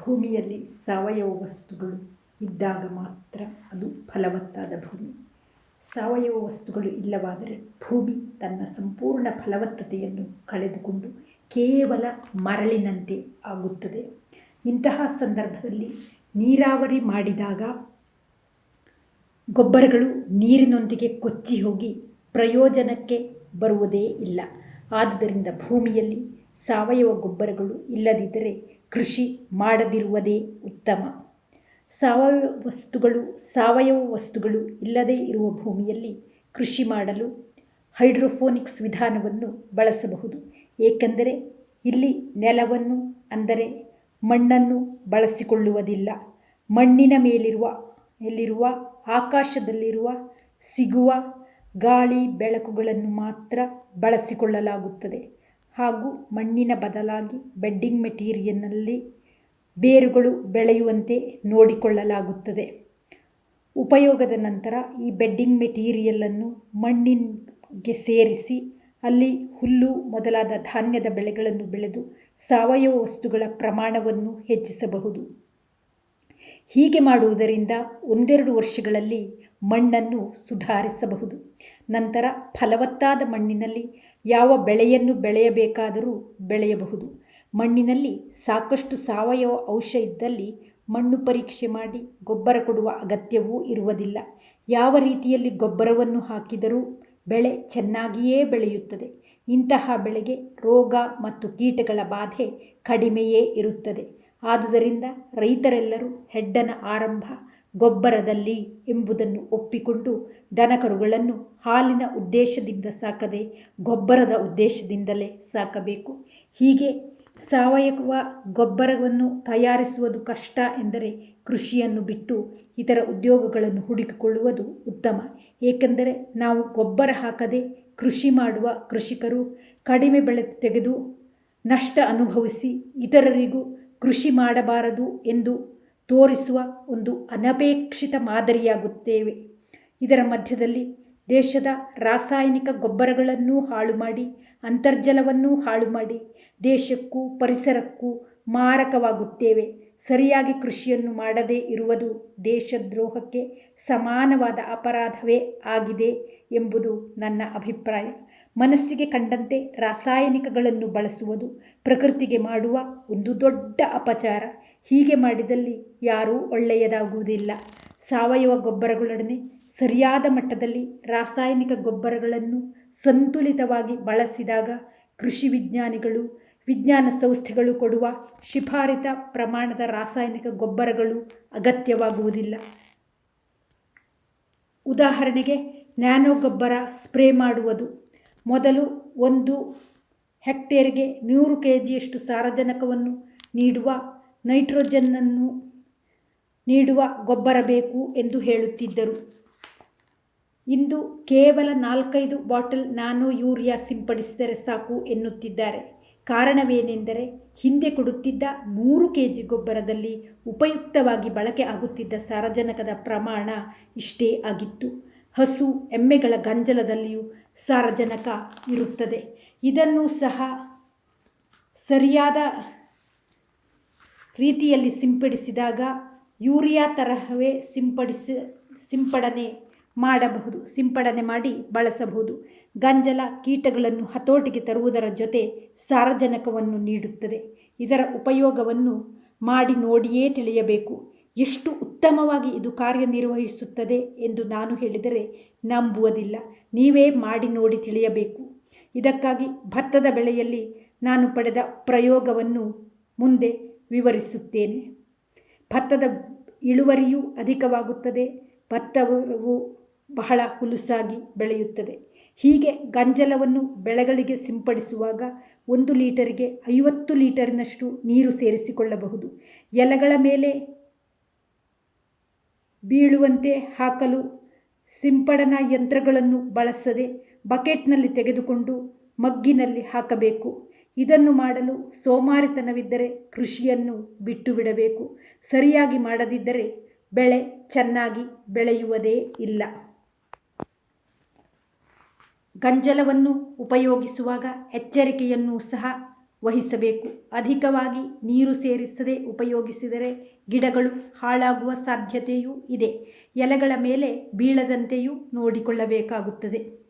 ಭೂಮಿಯಲ್ಲಿ ಸಾವಯವ ವಸ್ತುಗಳು ಇದ್ದಾಗ ಮಾತ್ರ ಅದು ಫಲವತ್ತಾದ ಭೂಮಿ. ಸಾವಯವ ವಸ್ತುಗಳು ಇಲ್ಲವಾದರೆ ಭೂಮಿ ತನ್ನ ಸಂಪೂರ್ಣ ಫಲವತ್ತತೆಯನ್ನು ಕಳೆದುಕೊಂಡು ಕೇವಲ ಮರಳಿನಂತೆ ಆಗುತ್ತದೆ. ಇಂತಹ ಸಂದರ್ಭದಲ್ಲಿ ನೀರಾವರಿ ಮಾಡಿದಾಗ ಗೊಬ್ಬರಗಳು ನೀರಿನೊಂದಿಗೆ ಕೊಚ್ಚಿ ಹೋಗಿ ಪ್ರಯೋಜನಕ್ಕೆ ಬರುವುದೇ ಇಲ್ಲ. ಆದುದರಿಂದ ಭೂಮಿಯಲ್ಲಿ ಸಾವಯವ ಗೊಬ್ಬರಗಳು ಇಲ್ಲದಿದ್ದರೆ ಕೃಷಿ ಮಾಡದಿರುವುದೇ ಉತ್ತಮ. ಸಾವಯವ ವಸ್ತುಗಳು ಸಾವಯವ ವಸ್ತುಗಳು ಇಲ್ಲದೇ ಇರುವ ಭೂಮಿಯಲ್ಲಿ ಕೃಷಿ ಮಾಡಲು ಹೈಡ್ರೋಫೋನಿಕ್ಸ್ ವಿಧಾನವನ್ನು ಬಳಸಬಹುದು. ಏಕೆಂದರೆ ಇಲ್ಲಿ ನೆಲವನ್ನು, ಅಂದರೆ ಮಣ್ಣನ್ನು ಬಳಸಿಕೊಳ್ಳುವುದಿಲ್ಲ. ಮಣ್ಣಿನ ಮೇಲಿರುವ ಎಲ್ಲಿರುವ ಆಕಾಶದಲ್ಲಿರುವ, ಸಿಗುವ ಗಾಳಿ ಬೆಳಕುಗಳನ್ನು ಮಾತ್ರ ಬಳಸಿಕೊಳ್ಳಲಾಗುತ್ತದೆ. ಹಾಗೂ ಮಣ್ಣಿನ ಬದಲಾಗಿ ಬೆಡ್ಡಿಂಗ್ ಮೆಟೀರಿಯಲ್ನಲ್ಲಿ ಬೇರುಗಳು ಬೆಳೆಯುವಂತೆ ನೋಡಿಕೊಳ್ಳಲಾಗುತ್ತದೆ. ಉಪಯೋಗದ ನಂತರ ಈ ಬೆಡ್ಡಿಂಗ್ ಮೆಟೀರಿಯಲನ್ನು ಮಣ್ಣಿಗೆ ಸೇರಿಸಿ ಅಲ್ಲಿ ಹುಲ್ಲು ಮೊದಲಾದ ಧಾನ್ಯದ ಬೆಳೆಗಳನ್ನು ಬೆಳೆದು ಸಾವಯವ ವಸ್ತುಗಳ ಪ್ರಮಾಣವನ್ನು ಹೆಚ್ಚಿಸಬಹುದು. ಹೀಗೆ ಮಾಡುವುದರಿಂದ ಒಂದೆರಡು ವರ್ಷಗಳಲ್ಲಿ ಮಣ್ಣನ್ನು ಸುಧಾರಿಸಬಹುದು. ನಂತರ ಫಲವತ್ತಾದ ಮಣ್ಣಿನಲ್ಲಿ ಯಾವ ಬೆಳೆಯನ್ನು ಬೆಳೆಯಬೇಕಾದರೂ ಬೆಳೆಯಬಹುದು. ಮಣ್ಣಿನಲ್ಲಿ ಸಾಕಷ್ಟು ಸಾವಯವ ಅಂಶ ಇದ್ದಲ್ಲಿ ಮಣ್ಣು ಪರೀಕ್ಷೆ ಮಾಡಿ ಗೊಬ್ಬರ ಕೊಡುವ ಅಗತ್ಯವೂ ಇರುವುದಿಲ್ಲ. ಯಾವ ರೀತಿಯಲ್ಲಿ ಗೊಬ್ಬರವನ್ನು ಹಾಕಿದರೂ ಬೆಳೆ ಚೆನ್ನಾಗಿಯೇ ಬೆಳೆಯುತ್ತದೆ. ಇಂತಹ ಬೆಳೆಗೆ ರೋಗ ಮತ್ತು ಕೀಟಗಳ ಬಾಧೆ ಕಡಿಮೆಯೇ ಇರುತ್ತದೆ. ಆದುದರಿಂದ ರೈತರೆಲ್ಲರೂ ಹೆಡ್ಡನ ಆರಂಭ ಗೊಬ್ಬರದಲ್ಲಿ ಎಂಬುದನ್ನು ಒಪ್ಪಿಕೊಂಡು ದನಕರುಗಳನ್ನು ಹಾಲಿನ ಉದ್ದೇಶದಿಂದ ಸಾಕದೆ ಗೊಬ್ಬರದ ಉದ್ದೇಶದಿಂದಲೇ ಸಾಕಬೇಕು. ಹೀಗೆ ಸಾವಯವ ಗೊಬ್ಬರವನ್ನು ತಯಾರಿಸುವುದು ಕಷ್ಟ ಎಂದರೆ ಕೃಷಿಯನ್ನು ಬಿಟ್ಟು ಇತರ ಉದ್ಯೋಗಗಳನ್ನು ಹುಡುಕಿಕೊಳ್ಳುವುದು ಉತ್ತಮ. ಏಕೆಂದರೆ ನಾವು ಗೊಬ್ಬರ ಹಾಕದೆ ಕೃಷಿ ಮಾಡುವ ಕೃಷಿಕರು ಕಡಿಮೆ ಬೆಳೆ ತೆಗೆದು ನಷ್ಟ ಅನುಭವಿಸಿ ಇತರರಿಗೂ ಕೃಷಿ ಮಾಡಬಾರದು ಎಂದು ತೋರಿಸುವ ಒಂದು ಅನಪೇಕ್ಷಿತ ಮಾದರಿಯಾಗುತ್ತೇವೆ. ಇದರ ಮಧ್ಯದಲ್ಲಿ ದೇಶದ ರಾಸಾಯನಿಕ ಗೊಬ್ಬರಗಳನ್ನೂ ಹಾಳು ಮಾಡಿ ಅಂತರ್ಜಲವನ್ನೂ ಹಾಳು ಮಾಡಿ ದೇಶಕ್ಕೂ, ಪರಿಸರಕ್ಕೂ ಮಾರಕವಾಗುತ್ತೇವೆ. ಸರಿಯಾಗಿ ಕೃಷಿಯನ್ನು ಮಾಡದೇ ಇರುವುದು ದೇಶದ್ರೋಹಕ್ಕೆ ಸಮಾನವಾದ ಅಪರಾಧವೇ ಆಗಿದೆ ಎಂಬುದು ನನ್ನ ಅಭಿಪ್ರಾಯ. ಮನಸ್ಸಿಗೆ ಕಂಡಂತೆ ರಾಸಾಯನಿಕಗಳನ್ನು ಬಳಸುವುದು, ಪ್ರಕೃತಿಗೆ ಮಾಡುವ ಒಂದು ದೊಡ್ಡ ಅಪಚಾರ. ಹೀಗೆ ಮಾಡಿದಲ್ಲಿ ಯಾರೂ ಒಳ್ಳೆಯದಾಗುವುದಿಲ್ಲ. ಸಾವಯವ ಗೊಬ್ಬರಗಳೊಡನೆ ಸರಿಯಾದ ಮಟ್ಟದಲ್ಲಿ ರಾಸಾಯನಿಕ ಗೊಬ್ಬರಗಳನ್ನು ಸಂತುಲಿತವಾಗಿ ಬಳಸಿದಾಗ ಕೃಷಿ ವಿಜ್ಞಾನಿಗಳು, ವಿಜ್ಞಾನ ಸಂಸ್ಥೆಗಳು ಕೊಡುವ ಶಿಫಾರಿತ ಪ್ರಮಾಣದ ರಾಸಾಯನಿಕ ಗೊಬ್ಬರಗಳು ಅಗತ್ಯವಾಗುವುದಿಲ್ಲ. ಉದಾಹರಣೆಗೆ, ನ್ಯಾನೋ ಗೊಬ್ಬರ ಸ್ಪ್ರೇ ಮಾಡುವುದು. ಮೊದಲು ಒಂದು ಹೆಕ್ಟೇರ್ಗೆ ನೂರು ಕೆ ಜಿಯಷ್ಟು ಸಾರಜನಕವನ್ನು ನೀಡುವ ನೈಟ್ರೋಜನ್ನನ್ನು ನೀಡುವ ಗೊಬ್ಬರ ಬೇಕು ಎಂದು ಹೇಳುತ್ತಿದ್ದರು. ಇಂದು ಕೇವಲ ನಾಲ್ಕೈದು ಬಾಟಲ್ ನಾನು ಯೂರಿಯಾ ಸಿಂಪಡಿಸಿದರೆ ಸಾಕು ಎನ್ನುತ್ತಿದ್ದಾರೆ. ಕಾರಣವೇನೆಂದರೆ ಹಿಂದೆ ಕೊಡುತ್ತಿದ್ದ ನೂರು ಕೆ ಜಿ ಗೊಬ್ಬರದಲ್ಲಿ ಉಪಯುಕ್ತವಾಗಿ ಬಳಕೆ ಆಗುತ್ತಿದ್ದ ಸಾರಜನಕದ ಪ್ರಮಾಣ ಇಷ್ಟೇ ಆಗಿತ್ತು. ಹಸು, ಎಮ್ಮೆಗಳ ಗಂಜಲದಲ್ಲಿಯೂ ಸಾರಜನಕ ಇರುತ್ತದೆ. ಇದನ್ನು ಸಹ ಸರಿಯಾದ ರೀತಿಯಲ್ಲಿ ಸಿಂಪಡಿಸಿದಾಗ ಯೂರಿಯಾ ತರಹವೇ ಸಿಂಪಡಿಸಿ, ಸಿಂಪಡಣೆ ಮಾಡಬಹುದು, ಸಿಂಪಡಣೆ ಮಾಡಿ ಬಳಸಬಹುದು. ಗಂಜಲ ಕೀಟಗಳನ್ನು ಹತೋಟಿಗೆ ತರುವುದರ ಜೊತೆ ಸಾರಜನಕವನ್ನು ನೀಡುತ್ತದೆ. ಇದರ ಉಪಯೋಗವನ್ನು ಮಾಡಿ ನೋಡಿಯೇ ತಿಳಿಯಬೇಕು. ಎಷ್ಟು ಉತ್ತಮವಾಗಿ ಇದು ಕಾರ್ಯನಿರ್ವಹಿಸುತ್ತದೆ ಎಂದು ನಾನು ಹೇಳಿದರೆ ನಂಬುವುದಿಲ್ಲ. ನೀವೇ ಮಾಡಿ ನೋಡಿ ತಿಳಿಯಬೇಕು. ಇದಕ್ಕಾಗಿ ಭತ್ತದ ಬೆಳೆಯಲ್ಲಿ ನಾನು ಪಡೆದ ಪ್ರಯೋಗವನ್ನು ಮುಂದೆ ವಿವರಿಸುತ್ತೇನೆ. ಭತ್ತದ ಇಳುವರಿಯೂ ಅಧಿಕವಾಗುತ್ತದೆ, ಭತ್ತವು ಬಹಳ ಹುಲುಸಾಗಿ ಬೆಳೆಯುತ್ತದೆ. ಹೀಗೆ ಗಂಜಲವನ್ನು ಬೆಳೆಗಳಿಗೆ ಸಿಂಪಡಿಸುವಾಗ ಒಂದು ಲೀಟರಿಗೆ ಐವತ್ತು ಲೀಟರಿನಷ್ಟು ನೀರು ಸೇರಿಸಿಕೊಳ್ಳಬಹುದು. ಎಲೆಗಳ ಮೇಲೆ ಬೀಳುವಂತೆ ಹಾಕಲು ಸಿಂಪಡಣಾ ಯಂತ್ರಗಳನ್ನು ಬಳಸದೆ ಬಕೆಟ್ನಲ್ಲಿ ತೆಗೆದುಕೊಂಡು ಮಗ್ಗಿನಲ್ಲಿ ಹಾಕಬೇಕು. ಇದನ್ನು ಮಾಡಲು ಸೋಮಾರಿತನವಿದ್ದರೆ ಕೃಷಿಯನ್ನು ಬಿಟ್ಟು ಬಿಡಬೇಕು ಸರಿಯಾಗಿ ಮಾಡದಿದ್ದರೆ ಬೆಳೆ ಚೆನ್ನಾಗಿ ಬೆಳೆಯುವುದೇ ಇಲ್ಲ. ಗಂಜಲವನ್ನು ಉಪಯೋಗಿಸುವಾಗ ಎಚ್ಚರಿಕೆಯನ್ನು ಸಹ ವಹಿಸಬೇಕು. ಅಧಿಕವಾಗಿ ನೀರು ಸೇರಿಸದೆ ಉಪಯೋಗಿಸಿದರೆ ಗಿಡಗಳು ಹಾಳಾಗುವ ಸಾಧ್ಯತೆಯೂ ಇದೆ. ಎಲೆಗಳ ಮೇಲೆ ಬೀಳದಂತೆಯೂ ನೋಡಿಕೊಳ್ಳಬೇಕಾಗುತ್ತದೆ.